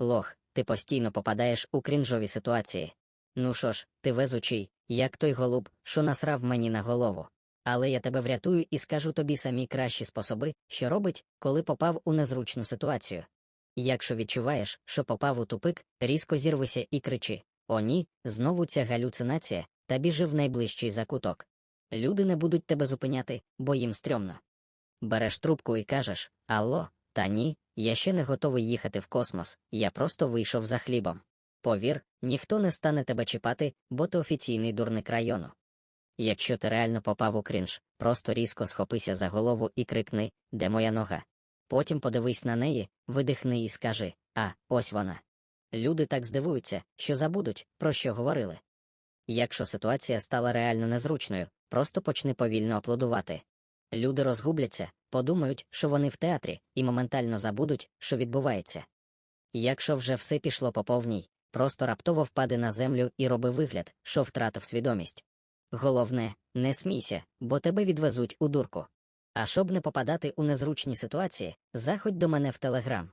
Лох, ти постійно попадаєш у крінжові ситуації. Ну що ж, ти везучий, як той голуб, що насрав мені на голову. Але я тебе врятую і скажу тобі самі кращі способи, що робить, коли попав у незручну ситуацію. Якщо відчуваєш, що попав у тупик, різко зірвися і кричи: О, ні, знову ця галюцинація, та біжи в найближчий закуток. Люди не будуть тебе зупиняти, бо їм стрьомно. Береш трубку і кажеш: Алло, та ні, я ще не готовий їхати в космос, я просто вийшов за хлібом. Повір, ніхто не стане тебе чіпати, бо ти офіційний дурник району. Якщо ти реально попав у крінж, просто різко схопися за голову і крикни, де моя нога. Потім подивись на неї, видихни і скажи А, ось вона. Люди так здивуються, що забудуть, про що говорили. Якщо ситуація стала реально незручною, просто почни повільно аплодувати. Люди розгубляться, подумають, що вони в театрі, і моментально забудуть, що відбувається. Якщо вже все пішло по повній, просто раптово впади на землю і роби вигляд, що втратив свідомість. Головне, не смійся, бо тебе відвезуть у дурку. А щоб не попадати у незручні ситуації, заходь до мене в телеграм.